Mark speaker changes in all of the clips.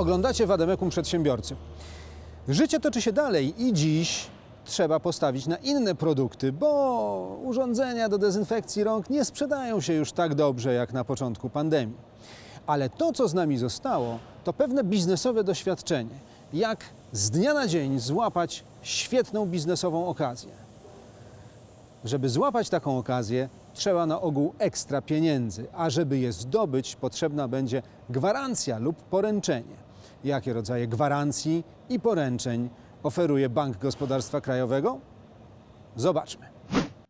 Speaker 1: Oglądacie Wademekum Przedsiębiorcy. Życie toczy się dalej i dziś trzeba postawić na inne produkty, bo urządzenia do dezynfekcji rąk nie sprzedają się już tak dobrze jak na początku pandemii. Ale to, co z nami zostało, to pewne biznesowe doświadczenie. Jak z dnia na dzień złapać świetną biznesową okazję. Żeby złapać taką okazję, trzeba na ogół ekstra pieniędzy, a żeby je zdobyć, potrzebna będzie gwarancja lub poręczenie. Jakie rodzaje gwarancji i poręczeń oferuje Bank Gospodarstwa Krajowego? Zobaczmy.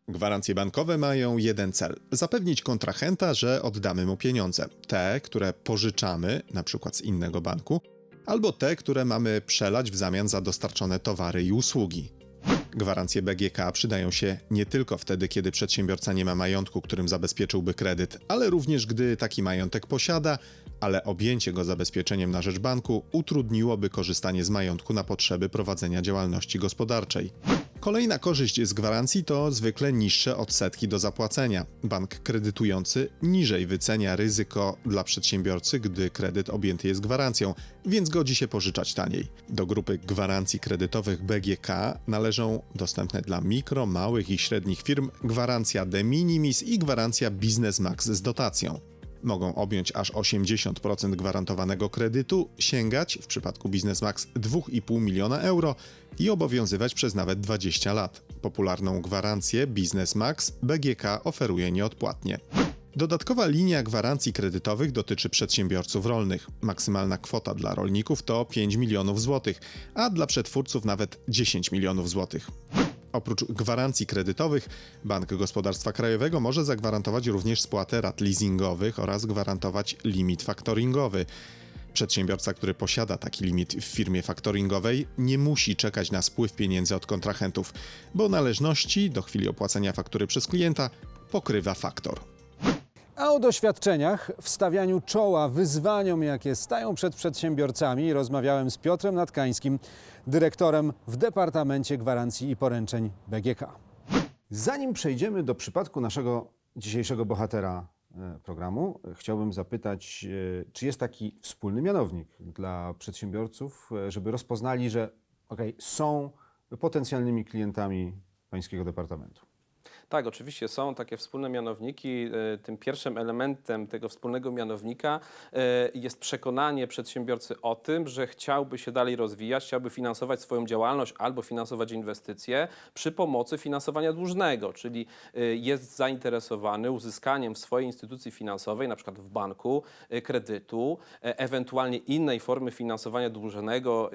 Speaker 2: Gwarancje bankowe mają jeden cel: zapewnić kontrahenta, że oddamy mu pieniądze. Te, które pożyczamy, przykład z innego banku, albo te, które mamy przelać w zamian za dostarczone towary i usługi. Gwarancje BGK przydają się nie tylko wtedy, kiedy przedsiębiorca nie ma majątku, którym zabezpieczyłby kredyt, ale również gdy taki majątek posiada, ale objęcie go zabezpieczeniem na rzecz banku utrudniłoby korzystanie z majątku na potrzeby prowadzenia działalności gospodarczej. Kolejna korzyść z gwarancji to zwykle niższe odsetki do zapłacenia. Bank kredytujący niżej wycenia ryzyko dla przedsiębiorcy, gdy kredyt objęty jest gwarancją, więc godzi się pożyczać taniej. Do grupy gwarancji kredytowych BGK należą dostępne dla mikro, małych i średnich firm gwarancja de minimis i gwarancja Business Max z dotacją mogą objąć aż 80% gwarantowanego kredytu, sięgać w przypadku Business Max 2,5 miliona euro i obowiązywać przez nawet 20 lat. Popularną gwarancję Business Max BGK oferuje nieodpłatnie. Dodatkowa linia gwarancji kredytowych dotyczy przedsiębiorców rolnych. Maksymalna kwota dla rolników to 5 milionów złotych, a dla przetwórców nawet 10 milionów złotych. Oprócz gwarancji kredytowych, Bank Gospodarstwa Krajowego może zagwarantować również spłatę rat leasingowych oraz gwarantować limit faktoringowy. Przedsiębiorca, który posiada taki limit w firmie faktoringowej, nie musi czekać na spływ pieniędzy od kontrahentów, bo należności do chwili opłacenia faktury przez klienta pokrywa faktor.
Speaker 1: A o doświadczeniach w stawianiu czoła wyzwaniom, jakie stają przed przedsiębiorcami, rozmawiałem z Piotrem Natkańskim, dyrektorem w Departamencie Gwarancji i Poręczeń BGK. Zanim przejdziemy do przypadku naszego dzisiejszego bohatera e, programu, e, chciałbym zapytać, e, czy jest taki wspólny mianownik dla przedsiębiorców, żeby rozpoznali, że okej, są potencjalnymi klientami pańskiego departamentu.
Speaker 3: Tak, oczywiście są takie wspólne mianowniki. E, Tym pierwszym elementem tego wspólnego mianownika e, jest przekonanie przedsiębiorcy o tym, że chciałby się dalej rozwijać, chciałby finansować swoją działalność albo finansować inwestycje przy pomocy finansowania dłużnego, czyli e, jest zainteresowany uzyskaniem w swojej instytucji finansowej, na przykład w banku, kredytu, ewentualnie innej formy finansowania dłużnego,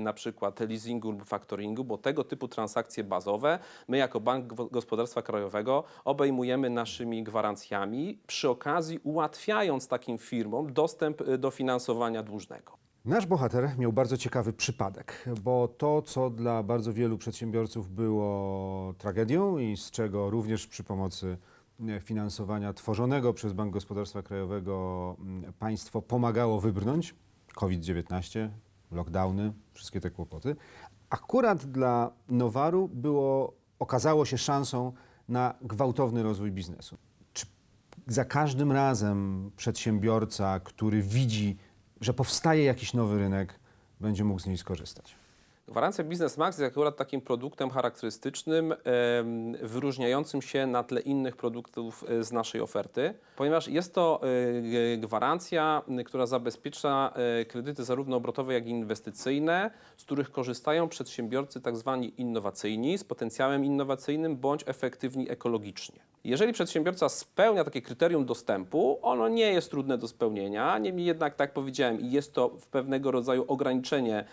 Speaker 3: na przykład leasingu lub faktoringu, bo tego typu transakcje bazowe my jako Bank Gospodarstwa Krajowego obejmujemy naszymi gwarancjami, przy okazji ułatwiając takim firmom dostęp y, do finansowania dłużnego.
Speaker 1: Nasz bohater miał bardzo ciekawy przypadek, bo to, co dla bardzo wielu przedsiębiorców było tragedią i z czego również przy pomocy e, finansowania tworzonego przez Bank Gospodarstwa Krajowego mm, państwo pomagało wybrnąć, COVID-19, lockdowny, wszystkie te kłopoty, akurat dla Nowaru było, okazało się szansą na gwałtowny rozwój biznesu. Czy za każdym razem przedsiębiorca, który widzi, że powstaje jakiś nowy rynek, będzie mógł z niej skorzystać.
Speaker 3: Gwarancja Business Max jest akurat takim produktem charakterystycznym, wyróżniającym się na tle innych produktów e, z naszej oferty, ponieważ jest to e, gwarancja, która zabezpiecza e, kredyty zarówno obrotowe, jak i inwestycyjne, z których korzystają przedsiębiorcy tak zwani innowacyjni, z potencjałem innowacyjnym bądź efektywni ekologicznie. Jeżeli przedsiębiorca spełnia takie kryterium dostępu, ono nie jest trudne do spełnienia, niemniej jednak, tak jak powiedziałem, jest to pewnego rodzaju ograniczenie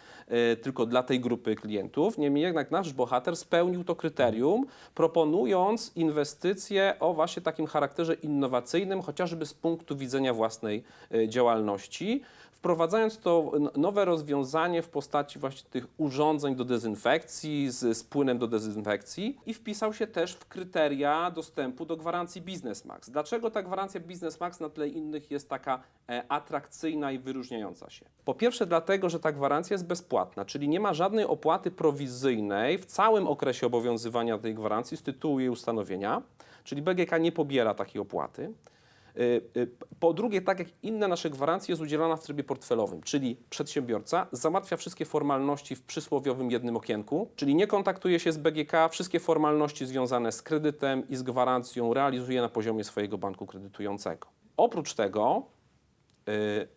Speaker 3: tylko dla tej grupy klientów. Niemniej jednak nasz bohater spełnił to kryterium, proponując inwestycje o właśnie takim charakterze innowacyjnym, chociażby z punktu widzenia własnej e, działalności, wprowadzając to nowe rozwiązanie w postaci właśnie tych urządzeń do dezynfekcji z, z płynem do dezynfekcji i wpisał się też w kryteria dostępu do gwarancji Business Max. Dlaczego ta gwarancja Business Max na tle innych jest taka e, atrakcyjna i wyróżniająca się? Po pierwsze dlatego, że ta gwarancja jest bezpłatna, czyli nie ma żadnej opłaty prowizyjnej w całym okresie obowiązywania tej gwarancji z tytułu jej ustanowienia, czyli BGK nie pobiera takiej opłaty. Y, y, Po drugie, tak jak inne nasze gwarancje, jest udzielana w trybie portfelowym, czyli przedsiębiorca załatwia wszystkie formalności w przysłowiowym jednym okienku, czyli nie kontaktuje się z BGK, wszystkie formalności związane z kredytem i z gwarancją realizuje na poziomie swojego banku kredytującego. Oprócz tego y,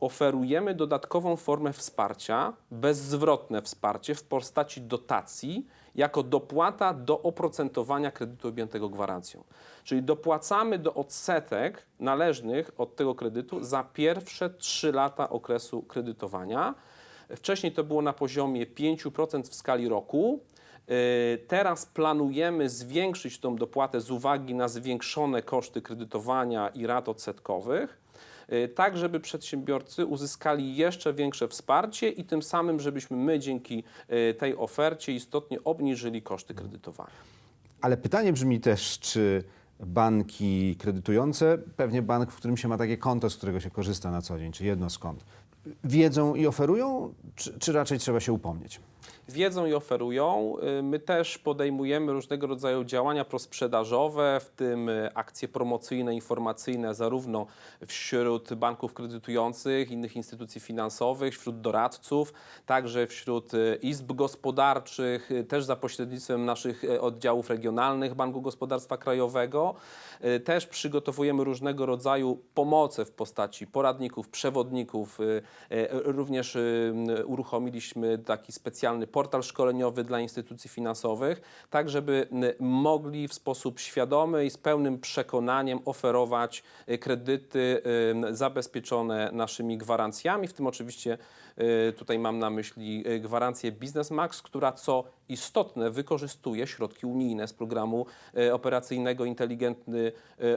Speaker 3: oferujemy dodatkową formę wsparcia, bezzwrotne wsparcie w postaci dotacji, jako dopłata do oprocentowania kredytu objętego gwarancją. Czyli dopłacamy do odsetek należnych od tego kredytu za pierwsze 3 lata okresu kredytowania. Wcześniej to było na poziomie 5% w skali roku. Yy, Teraz planujemy zwiększyć tą dopłatę z uwagi na zwiększone koszty kredytowania i rat odsetkowych, yy, tak żeby przedsiębiorcy uzyskali jeszcze większe wsparcie i tym samym, żebyśmy my dzięki yy, tej ofercie istotnie obniżyli koszty kredytowania.
Speaker 1: Ale pytanie brzmi też, czy banki kredytujące, pewnie bank, w którym się ma takie konto, z którego się korzysta na co dzień, czy jedno z kont, wiedzą i oferują, czy, czy raczej trzeba się upomnieć?
Speaker 3: wiedzą i oferują. Y, My też podejmujemy różnego rodzaju działania prosprzedażowe, w tym y, akcje promocyjne, informacyjne, zarówno wśród banków kredytujących, innych instytucji finansowych, wśród doradców, także wśród y, izb gospodarczych, też za pośrednictwem naszych oddziałów regionalnych Banku Gospodarstwa Krajowego. Też przygotowujemy różnego rodzaju pomoce w postaci poradników, przewodników. Y, Również y, uruchomiliśmy taki specjalny portal szkoleniowy dla instytucji finansowych, tak żeby mogli w sposób świadomy i z pełnym przekonaniem oferować y, kredyty y, zabezpieczone naszymi gwarancjami, w tym oczywiście tutaj mam na myśli y, gwarancję Business Max, która co istotne wykorzystuje środki unijne z programu y, operacyjnego Inteligentny y,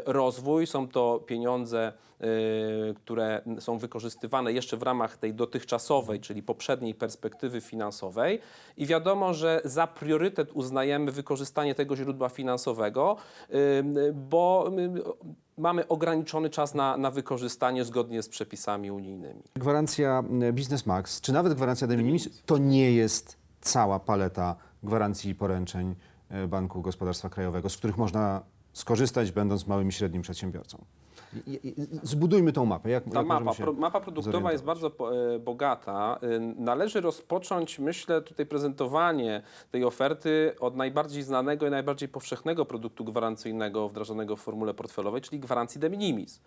Speaker 3: Rozwój. Są to pieniądze, y, które są wykorzystywane jeszcze w ramach tej dotychczasowej, czyli poprzedniej perspektywy finansowej. I wiadomo, że za priorytet uznajemy wykorzystanie tego źródła finansowego, y, y, bo y, mamy ograniczony czas na, na wykorzystanie zgodnie z przepisami unijnymi.
Speaker 1: Gwarancja e, Business Max, czy nawet gwarancja de minimis, to nie jest cała paleta gwarancji i poręczeń e, Banku Gospodarstwa Krajowego, z których można skorzystać, będąc małym i średnim przedsiębiorcą. Zbudujmy tą mapę. Jak,
Speaker 3: Ta
Speaker 1: jak
Speaker 3: mapa, pro, mapa produktowa jest bardzo e, bogata. Y, Należy rozpocząć, myślę, tutaj prezentowanie tej oferty od najbardziej znanego i najbardziej powszechnego produktu gwarancyjnego wdrażanego w formule portfelowej, czyli gwarancji de minimis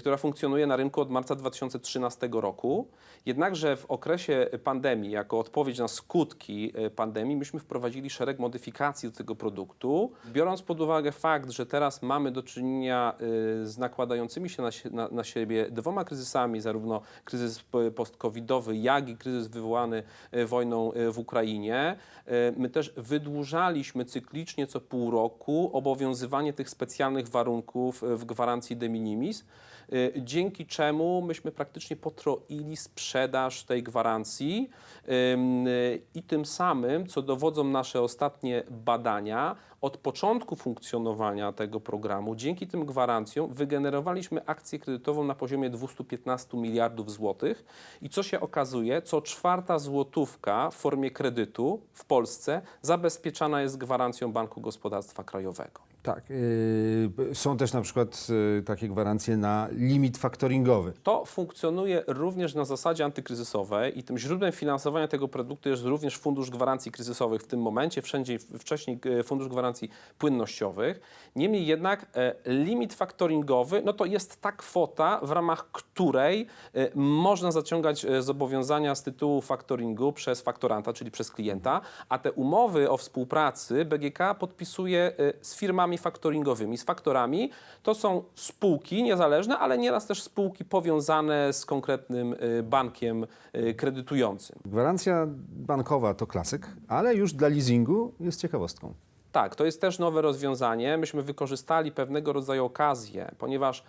Speaker 3: która funkcjonuje na rynku od marca 2013 roku. Jednakże w okresie pandemii, jako odpowiedź na skutki y, pandemii, myśmy wprowadzili szereg modyfikacji do tego produktu. Biorąc pod uwagę fakt, że teraz mamy do czynienia y, z nakładającymi się na, na, na siebie dwoma kryzysami, zarówno kryzys post-covidowy, jak i kryzys wywołany y, wojną y, w Ukrainie, y, my też wydłużaliśmy cyklicznie co pół roku obowiązywanie tych specjalnych warunków y, w gwarancji de minimis, y, dzięki czemu myśmy praktycznie potroili sprzedaż tej gwarancji y, i tym samym, co dowodzą nasze ostatnie badania, od początku funkcjonowania tego programu, dzięki tym gwarancjom, wygenerowaliśmy akcję kredytową na poziomie 215 miliardów złotych. I co się okazuje, co czwarta złotówka w formie kredytu w Polsce zabezpieczana jest gwarancją Banku Gospodarstwa Krajowego.
Speaker 1: Tak. yy, są też na przykład yy, takie gwarancje na limit faktoringowy.
Speaker 3: To funkcjonuje również na zasadzie antykryzysowej i tym źródłem finansowania tego produktu jest również Fundusz Gwarancji Kryzysowych w tym momencie, wszędzie wcześniej e, Fundusz Gwarancji Płynnościowych. Niemniej jednak e, limit faktoringowy no to jest ta kwota, w ramach której e, można zaciągać e, zobowiązania z tytułu faktoringu przez faktoranta, czyli przez klienta, a te umowy o współpracy BGK podpisuje z firmami faktoringowymi, z faktorami. To są spółki niezależne, ale nieraz też spółki powiązane z konkretnym e, bankiem e, kredytującym.
Speaker 1: Gwarancja bankowa to klasyk, ale już dla leasingu jest ciekawostką.
Speaker 3: Tak, to jest też nowe rozwiązanie. Myśmy wykorzystali pewnego rodzaju okazję, ponieważ y,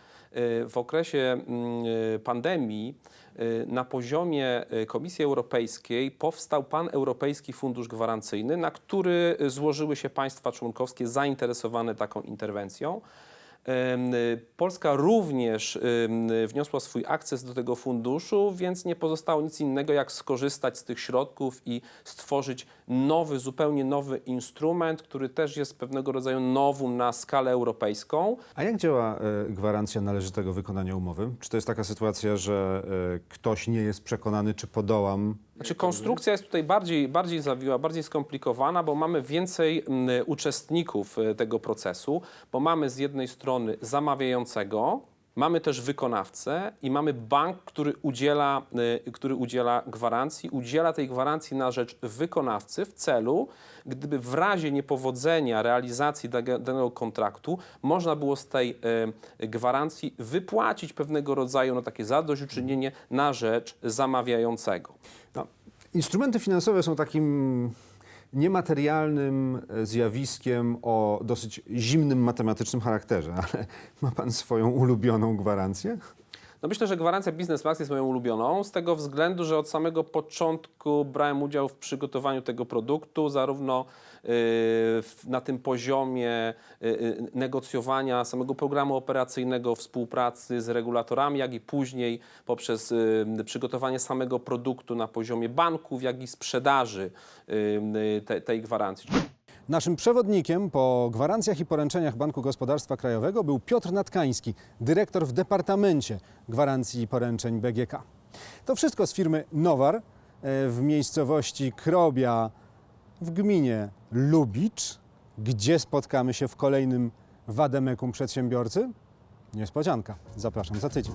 Speaker 3: w okresie mm, y, pandemii y, na poziomie Komisji Europejskiej powstał Pan-Europejski Fundusz Gwarancyjny, na który złożyły się państwa członkowskie zainteresowane taką interwencją. Y, Polska również em, wniosła swój akces do tego funduszu, więc nie pozostało nic innego, jak skorzystać z tych środków i stworzyć nowy, zupełnie nowy instrument, który też jest pewnego rodzaju nowum na skalę europejską.
Speaker 1: A jak działa e, gwarancja należytego wykonania umowy? Czy to jest taka sytuacja, że e, ktoś nie jest przekonany, czy podołam?
Speaker 3: Znaczy konstrukcja jest tutaj bardziej, bardziej zawiła, bardziej skomplikowana, bo mamy więcej mm, uczestników e, tego procesu, bo mamy z jednej strony zamawiającego, mamy też wykonawcę i mamy bank, który udziela, e, który udziela gwarancji, udziela tej gwarancji na rzecz wykonawcy w celu, gdyby w razie niepowodzenia realizacji danego kontraktu można było z tej e, gwarancji wypłacić pewnego rodzaju no, takie zadośćuczynienie na rzecz zamawiającego.
Speaker 1: No, instrumenty finansowe są takim niematerialnym e, zjawiskiem o dosyć zimnym matematycznym charakterze, ale ma pan swoją ulubioną gwarancję?
Speaker 3: No myślę, że gwarancja Business Max jest moją ulubioną z tego względu, że od samego początku brałem udział w przygotowaniu tego produktu, zarówno na tym poziomie y, y, negocjowania samego programu operacyjnego, współpracy z regulatorami, jak i później poprzez y, przygotowanie samego produktu na poziomie banków, jak i sprzedaży y, y, te, tej gwarancji.
Speaker 1: Naszym przewodnikiem po gwarancjach i poręczeniach Banku Gospodarstwa Krajowego był Piotr Natkański, dyrektor w Departamencie Gwarancji i Poręczeń BGK. To wszystko z firmy Nowar e, w miejscowości Krobia w gminie Lubicz. Gdzie spotkamy się w kolejnym Wademekum Przedsiębiorcy? Niespodzianka. Zapraszam za tydzień.